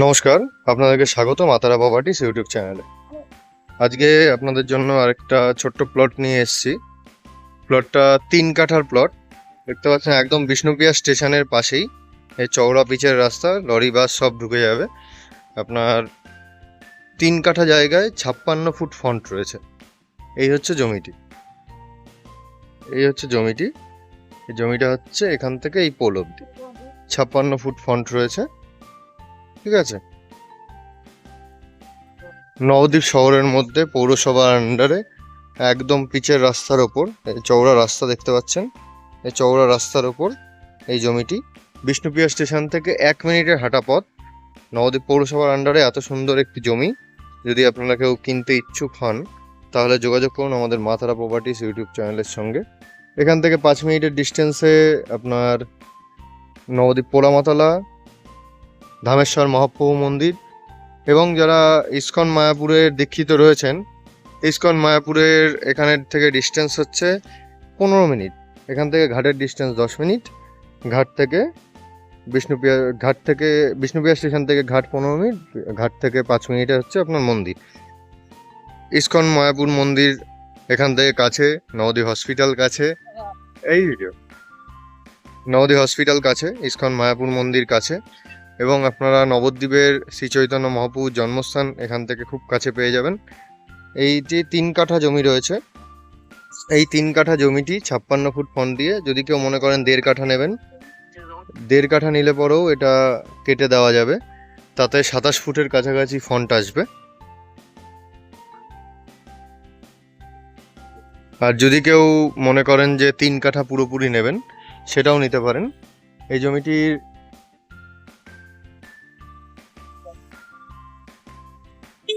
নমস্কার, আপনাদেরকে স্বাগত মাতারা প্রপার্টিস ইউটিউব চ্যানেলে। আজকে আপনাদের জন্য আরেকটা ছোট্ট প্লট নিয়ে এসেছি। প্লটটা তিন কাঠার প্লট। দেখতে পাচ্ছেন একদম বিষ্ণুপ্রিয়া স্টেশনের পাশেই। এই চওড়া পিচের রাস্তা, লরি, বাস সব ঢুকে যাবে। আপনার তিন কাঠা জায়গায় ছাপ্পান্ন ফুট ফন্ট রয়েছে। এই হচ্ছে জমিটি। এই হচ্ছে জমিটি। এই জমিটা হচ্ছে এখান থেকে এই পোল অব্দি ছাপ্পান্ন ফুট ফন্ট রয়েছে। ঠিক আছে? নবদ্বীপ শহরের মধ্যে পৌরসভার আন্ডারে একদম পিচের রাস্তার ওপর চওড়া রাস্তা দেখতে পাচ্ছেন, এই চওড়া রাস্তার ওপর এই জমিটি বিষ্ণুপ্রিয়া স্টেশন থেকে এক মিনিটের হাঁটা পথ। নবদ্বীপ পৌরসভার আন্ডারে এত সুন্দর একটি জমি, যদি আপনারা কেউ কিনতে ইচ্ছুক হন, তাহলে যোগাযোগ করুন আমাদের মাথারা প্রপার্টিস ইউটিউব চ্যানেলের সঙ্গে। এখান থেকে পাঁচ মিনিটের ডিস্টেন্সে আপনার নবদ্বীপ পোড়ামাতলা ধামেশ্বর মহাপ্রভু মন্দির এবং যারা ইস্কন মায়াপুরের দীক্ষিত রয়েছেন, ইস্কন মায়াপুরের এখানের থেকে ডিস্টেন্স হচ্ছে পনেরো মিনিট। এখান থেকে ঘাটের ডিস্টেন্স দশ মিনিট। ঘাট থেকে বিষ্ণুপ্রিয়া ঘাট থেকে বিষ্ণুপ্রিয়া স্টেশন থেকে ঘাট পনেরো মিনিট, ঘাট থেকে পাঁচ মিনিটে হচ্ছে আপনার মন্দির। ইস্কন মায়াপুর মন্দির এখান থেকে কাছে, নবদ্বীপ হসপিটাল কাছে। এই ভিডিও নবদ্বীপ হসপিটাল কাছে, ইস্কন মায়াপুর মন্দির কাছে। এবং আপনারা নবদ্বীপের শ্রী চৈতন্য মহাপ্রভুর জন্মস্থান এখান থেকে খুব কাছে পেয়ে যাবেন। এই যে তিন কাঠা জমি রয়েছে, এই তিন কাঠা জমিটি ছাপ্পান্ন ফুট ফন্ট দিয়ে যদি কেউ মনে করেন দেড় কাঠা নেবেন, দেড় কাঠা নিলে পরেও এটা কেটে দেওয়া যাবে। তাতে সাতাশ ফুটের কাছাকাছি ফন্ট আসবে। আর যদি কেউ মনে করেন যে তিন কাঠা পুরোপুরি নেবেন, সেটাও নিতে পারেন। এই জমিটির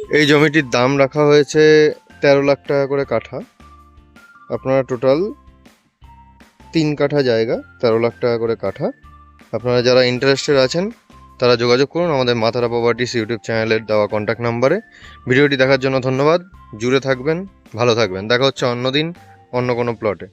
এই জমিটির দাম রাখা হয়েছে তেরো লাখ টাকা করে কাঠা। আপনারা টোটাল তিন কাঠা জায়গা, তেরো লাখ টাকা করে কাঠা। আপনারা যারা ইন্টারেস্টেড আছেন, তারা যোগাযোগ করুন আমাদের মাথারা প্রপার্টিস ইউটিউব চ্যানেলের দেওয়া কন্ট্যাক্ট নাম্বারে। ভিডিওটি দেখার জন্য ধন্যবাদ। জুড়ে থাকবেন, ভালো থাকবেন। দেখা হচ্ছে অন্য দিন, অন্য কোনো প্লটে